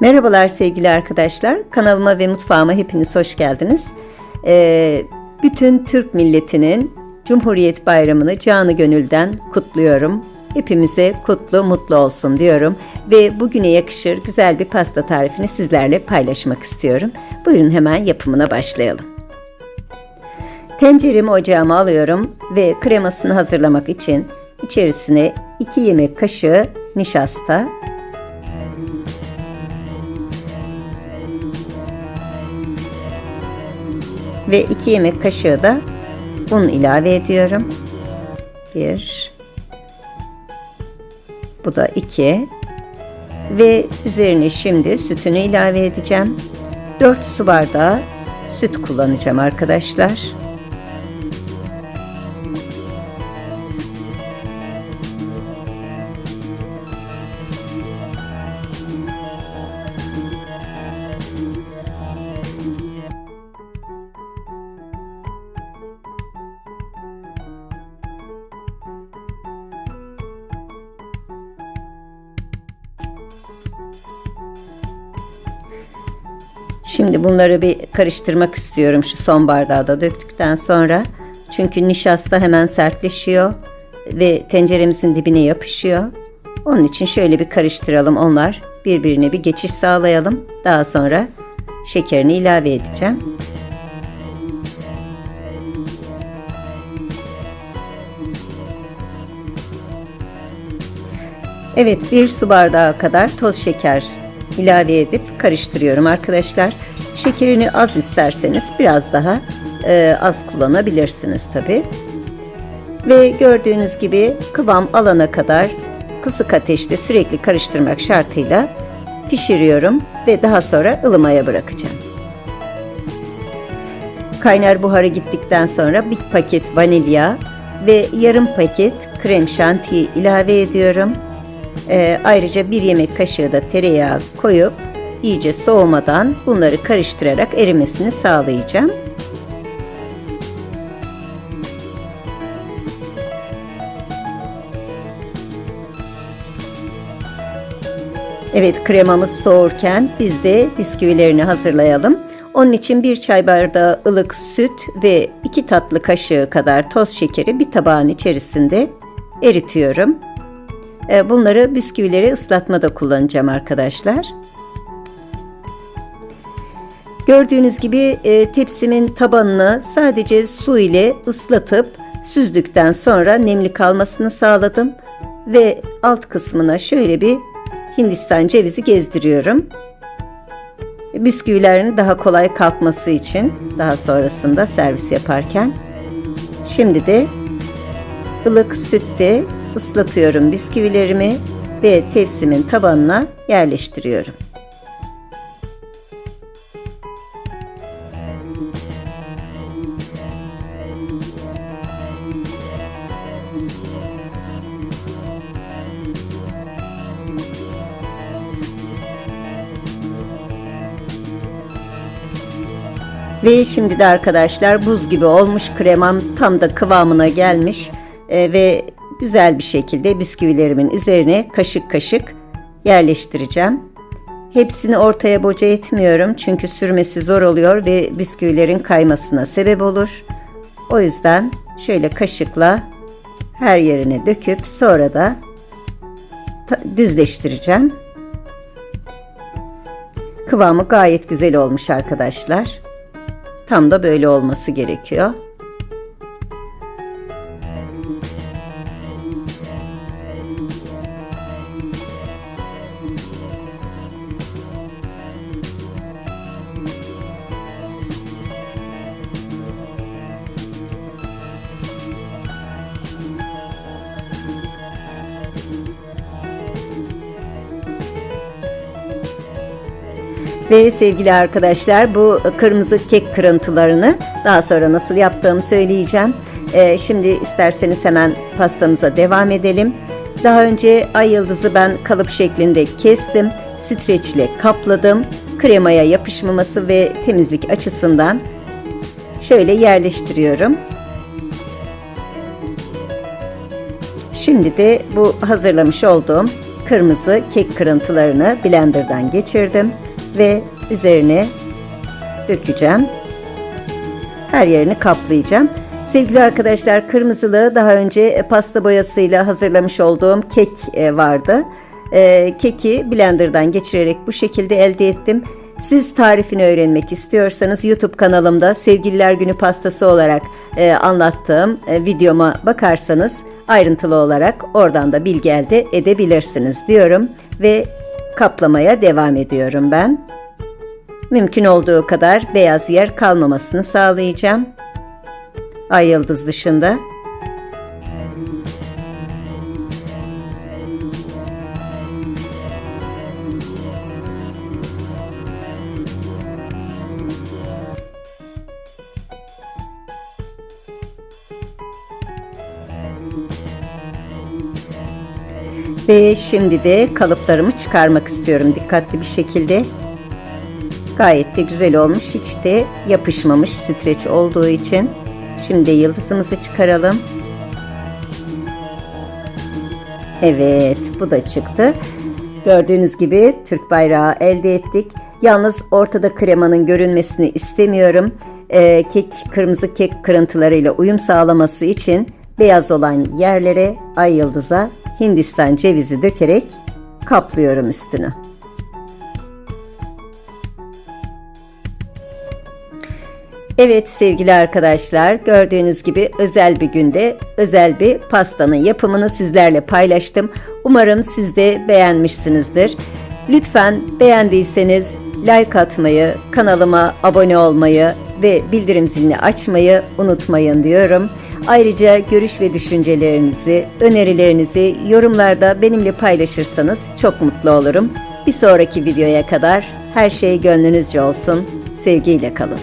Merhabalar sevgili arkadaşlar. Kanalıma ve mutfağıma hepiniz hoş geldiniz. Ee, bütün Türk milletinin Cumhuriyet Bayramı'nı canı gönülden kutluyorum. Hepimize kutlu, mutlu olsun diyorum. Ve bugüne yakışır güzel bir pasta tarifini sizlerle paylaşmak istiyorum. Buyurun hemen yapımına başlayalım. Tenceremi ocağıma alıyorum ve kremasını hazırlamak için içerisine 2 yemek kaşığı nişasta, ve 2 yemek kaşığı da un ilave ediyorum. 1 Bu da 2 ve üzerine şimdi sütünü ilave edeceğim. 4 su bardağı süt kullanacağım arkadaşlar. Şimdi bunları bir karıştırmak istiyorum şu son bardağı da döktükten sonra. Çünkü nişasta hemen sertleşiyor ve tenceremizin dibine yapışıyor. Onun için şöyle bir karıştıralım onlar. Birbirine bir geçiş sağlayalım. Daha sonra şekerini ilave edeceğim. Evet bir su bardağı kadar toz şeker ilave edip karıştırıyorum arkadaşlar. Şekerini az isterseniz biraz daha e, az kullanabilirsiniz tabi. Ve gördüğünüz gibi kıvam alana kadar kısık ateşte sürekli karıştırmak şartıyla pişiriyorum ve daha sonra ılımaya bırakacağım. Kaynar buharı gittikten sonra bir paket vanilya ve yarım paket krem şantiyi ilave ediyorum. Ee, ayrıca bir yemek kaşığı da tereyağı koyup iyice soğumadan bunları karıştırarak erimesini sağlayacağım. Evet kremamız soğurken biz de bisküvilerini hazırlayalım. Onun için bir çay bardağı ılık süt ve iki tatlı kaşığı kadar toz şekeri bir tabağın içerisinde eritiyorum. E, bunları bisküvileri ıslatmada kullanacağım arkadaşlar. Gördüğünüz gibi e, tepsimin tabanını sadece su ile ıslatıp süzdükten sonra nemli kalmasını sağladım ve alt kısmına şöyle bir Hindistan cevizi gezdiriyorum. Bisküvilerini daha kolay kalkması için daha sonrasında servis yaparken. Şimdi de ılık sütte ıslatıyorum bisküvilerimi ve tepsimin tabanına yerleştiriyorum. Ve şimdi de arkadaşlar buz gibi olmuş kremam tam da kıvamına gelmiş e, ve güzel bir şekilde bisküvilerimin üzerine kaşık kaşık yerleştireceğim. Hepsini ortaya boca etmiyorum çünkü sürmesi zor oluyor ve bisküvilerin kaymasına sebep olur. O yüzden şöyle kaşıkla her yerine döküp sonra da düzleştireceğim. Kıvamı gayet güzel olmuş arkadaşlar. Tam da böyle olması gerekiyor. Ve sevgili arkadaşlar bu kırmızı kek kırıntılarını daha sonra nasıl yaptığımı söyleyeceğim. Ee, şimdi isterseniz hemen pastamıza devam edelim. Daha önce ay yıldızı ben kalıp şeklinde kestim. Streçle kapladım. Kremaya yapışmaması ve temizlik açısından şöyle yerleştiriyorum. Şimdi de bu hazırlamış olduğum kırmızı kek kırıntılarını blenderdan geçirdim ve üzerine dökeceğim. Her yerini kaplayacağım. Sevgili arkadaşlar kırmızılığı daha önce pasta boyasıyla hazırlamış olduğum kek e, vardı. E, keki blenderdan geçirerek bu şekilde elde ettim. Siz tarifini öğrenmek istiyorsanız YouTube kanalımda Sevgililer Günü pastası olarak e, anlattığım e, videoma bakarsanız ayrıntılı olarak oradan da bilgi elde edebilirsiniz diyorum ve kaplamaya devam ediyorum ben. Mümkün olduğu kadar beyaz yer kalmamasını sağlayacağım. Ay yıldız dışında. Ve şimdi de kalıplarımı çıkarmak istiyorum dikkatli bir şekilde. Gayet de güzel olmuş. Hiç de yapışmamış streç olduğu için. Şimdi yıldızımızı çıkaralım. Evet bu da çıktı. Gördüğünüz gibi Türk bayrağı elde ettik. Yalnız ortada kremanın görünmesini istemiyorum. Ee, kek kırmızı kek kırıntılarıyla uyum sağlaması için beyaz olan yerlere ay yıldıza Hindistan cevizi dökerek kaplıyorum üstünü. Evet sevgili arkadaşlar gördüğünüz gibi özel bir günde özel bir pastanın yapımını sizlerle paylaştım. Umarım siz de beğenmişsinizdir. Lütfen beğendiyseniz like atmayı, kanalıma abone olmayı ve bildirim zilini açmayı unutmayın diyorum. Ayrıca görüş ve düşüncelerinizi, önerilerinizi yorumlarda benimle paylaşırsanız çok mutlu olurum. Bir sonraki videoya kadar her şey gönlünüzce olsun. Sevgiyle kalın.